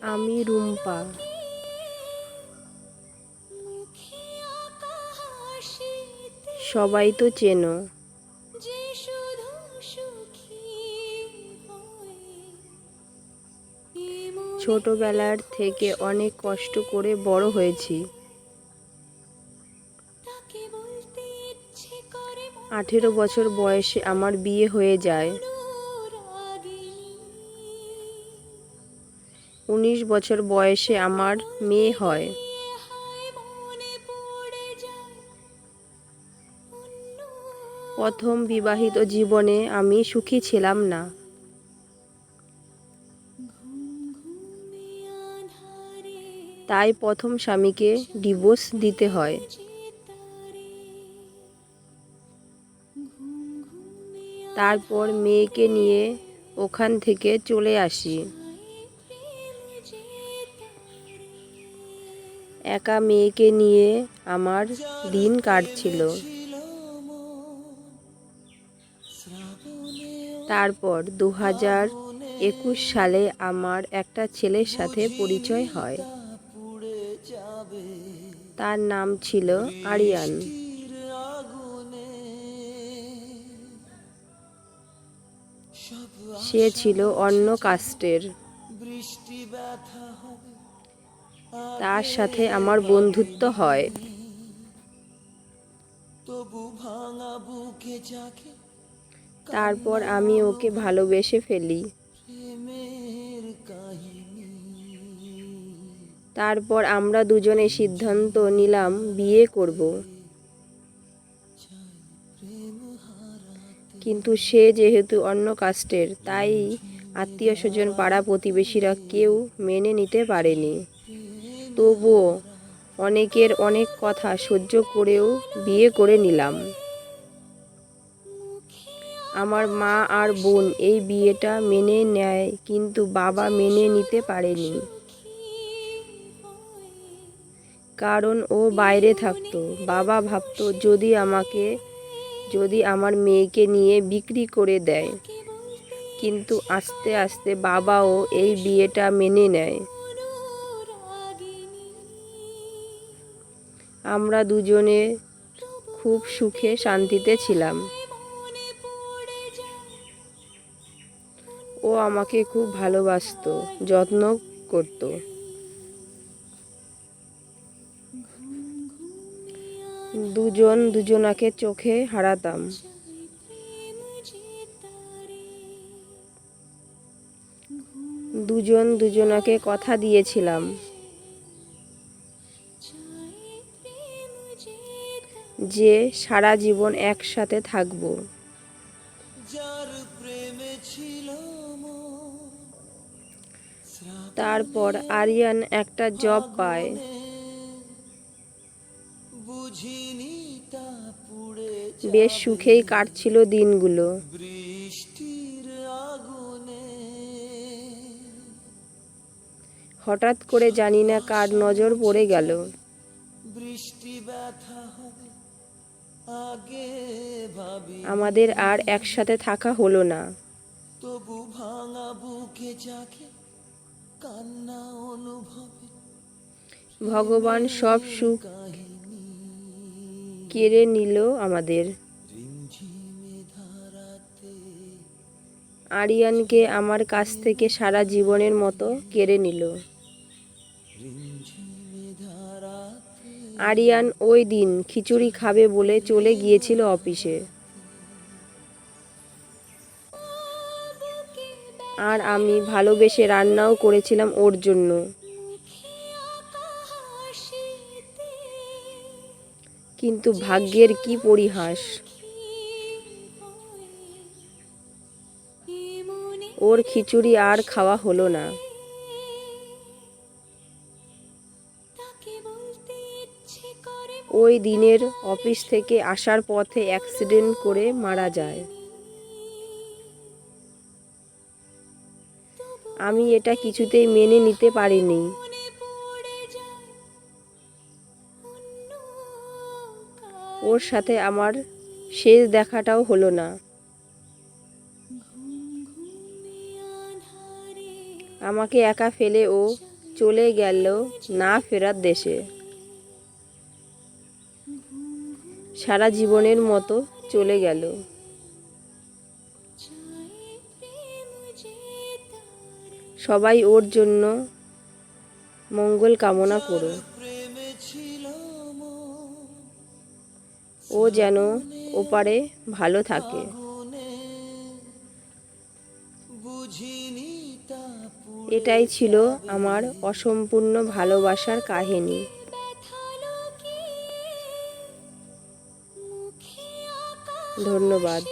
আমি রুম্পা। সবাই তো চেনো। ছোটবেলার থেকে অনেক কষ্ট করে বড় হয়েছি। আঠেরো বছর বয়সে আমার বিয়ে হয়ে যায়। উনিশ বছর বয়সে আমার মেয়ে হয়। প্রথম বিবাহিত জীবনে আমি সুখী ছিলাম না। তাই প্রথম স্বামীকে ডিভোর্স দিতে হয়। তারপর মেয়েকে নিয়ে ওখান থেকে চলে আসি। একা মেয়েকে নিয়ে আমার দিন কাটছিল। তারপর দু হাজার একুশ সালে আমার একটা ছেলের সাথে পরিচয় হয়। তার নাম ছিল আরিয়ান। সে ছিল অন্য কাস্টের। তার সাথে আমার বন্ধুত্ব হয়। তারপর আমি ওকে ভালোবেসে ফেলি। তারপর আমরা দুজনে সিদ্ধান্ত নিলাম বিয়ে করব। কিন্তু সে যেহেতু অন্য কাস্টের তাই আত্মীয় স্বজন পাড়া প্রতিবেশীরা কেউ মেনে নিতে পারেনি। তবুও অনেকের অনেক কথা সহ্য করেও বিয়ে করে নিলাম। আমার মা আর বোন এই বিয়েটা মেনে নেয়, কিন্তু বাবা মেনে নিতে পারেনি। কারণ ও বাইরে থাকতো। বাবা ভাবতো, যদি আমাকে, যদি আমার মেয়েকে নিয়ে বিক্রি করে দেয়। কিন্তু আস্তে আস্তে বাবাও এই বিয়েটা মেনে নেয়। আমরা দুজনে খুব সুখে শান্তিতে ছিলাম। ও আমাকে খুব ভালোবাসতো, যত্ন করত। দুজন দুজনাকে চোখে হারাতাম। দুজন দুজনাকে কথা দিয়েছিলাম। যে সারা জীবন একসাথে থাকব। তারপর আরিয়ান একটা জব পায়। বেশ সুখেই কাটছিল দিনগুলো। বৃষ্টির হঠাৎ করে জানি না কার নজর পড়ে গেল। বৃষ্টি ব্যথা হবে আমাদের আর একসাথে থাকা হলো না। তবু ভাঙা বুকে জাগে কান্না অনুভবে ভগবান সব সুখ কেড়ে নিল আমাদের। আরিয়ানকে আমার কাছ থেকে সারা জীবনের মতো কেড়ে নিল। আরিয়ান ওই দিন খিচুড়ি খাবে বলে চলে গিয়েছিল অফিসে। আর আমি ভালোবেসে রান্নাও করেছিলাম ওর জন্য। কিন্তু ভাগ্যের কি পরিহাস? ওর খিচুড়ি আর খাওয়া হলো না। ওই দিনের অফিস থেকে আসার পথে অ্যাক্সিডেন্ট করে মারা যায়। আমি এটা কিছুতেই মেনে নিতে পারিনি। ওর সাথে আমার শেষ দেখাটাও হলো না। আমাকে একা ফেলে ও চলে গেল না ফেরার দেশে। সারা জীবনের মতো চলে গেল। সবাই ওর জন্য মঙ্গল কামনা করো ও যেন ওপারে ভালো থাকে। এটাই ছিল আমার অসম্পূর্ণ ভালোবাসার কাহিনী। ধন্যবাদ